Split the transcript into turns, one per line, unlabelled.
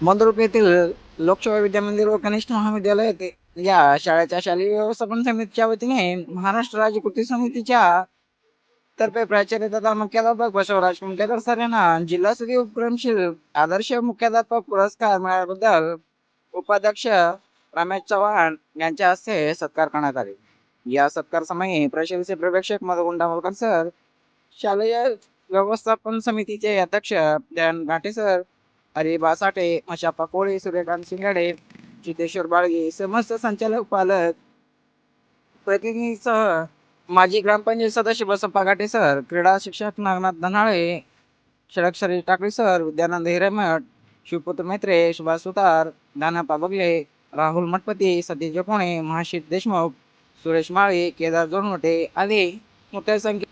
मंद्रुप येथील लोकसेवा विद्यामंदिर व कनिष्ठ महाविद्यालय येथे या शाळेच्या शालेय व्यवस्थापन समितीच्या वतीने महाराष्ट्र राज्य कृती समितीच्या तर्फे प्राचार्य तथा मुख्याध्यापक बसवराज कुंटेकर सर यांना जिल्हास्तरीय उपक्रमशील आदर्श मुख्याध्यापक पुरस्कार मिळाल्याबद्दल उपाध्यक्ष रमेश चव्हाण यांच्या हस्ते सत्कार करण्यात आले. या सत्कार समयी प्रशंसी प्रवेक्षक मधुगुंड मोलकर सर शालेय व्यवस्थापन समितीचे अध्यक्ष दयान घाटे सर हरी बासाटे मशापा कोळी सूर्यकांत शिंगाडे चितेश्वर बाळगे समस्त संचालक पालक प्रतिनिधीसह माजी ग्रामपंचायत सदस्य बसप्पा घाटे सर क्रीडा शिक्षक नागनाथ धनाळे षडक्षरी टाकळी सर विद्यानंद हिरेमठ शिवपुत्र मेत्रे सुभाष सुतार दानापा बगले राहुल मठपती सतीश जपोणे महाशित देशमुख सुरेश माळी केदार जोरमोठे आदी मोठ्या संख्येने